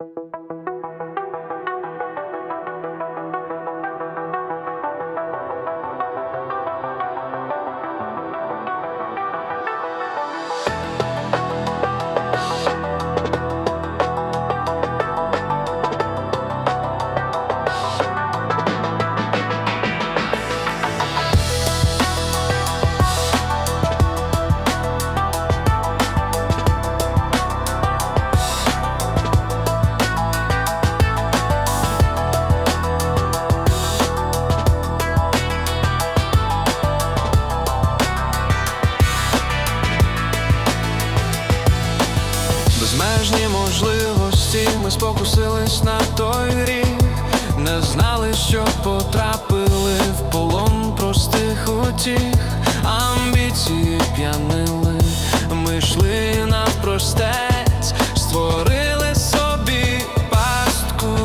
you. Безмежні можливості, ми спокусились на той рік, не знали, що потрапили в полон простих утіх, амбіції п'янили, ми йшли навпростець, створили собі пастку,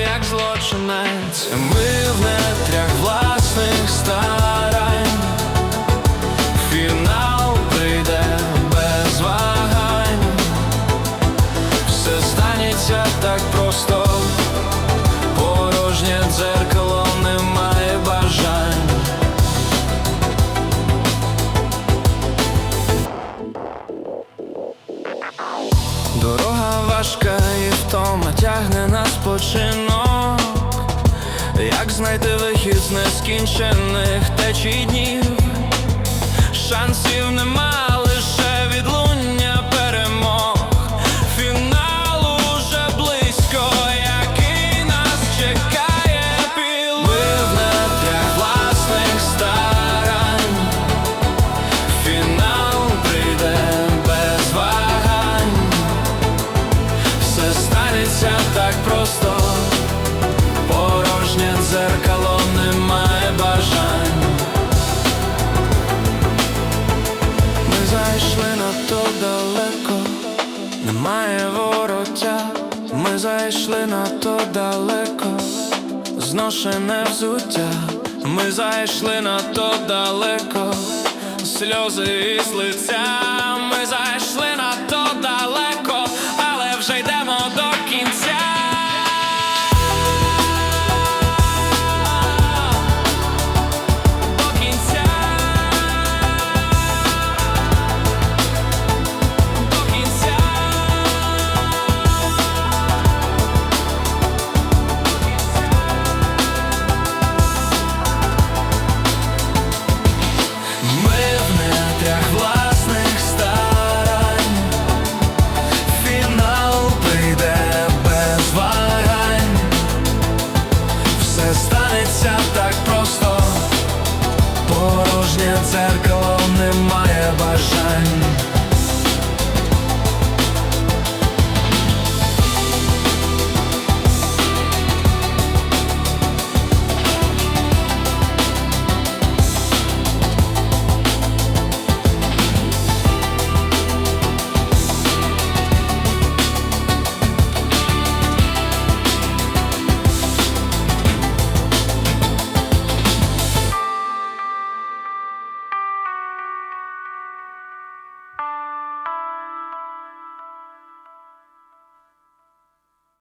як злочинець. Ми в нетрях власних старань. На. Як знайти вихід з нескінчених течій днів? Шансів нема, станеться так просто. Порожнє дзеркало немає бажань. Ми зайшли надто далеко, немає вороття. Ми зайшли надто далеко, зношене взуття. Ми зайшли надто далеко, сльози із лиця. Ми зайшли надто далеко, але вже кінця. leciał tak prosto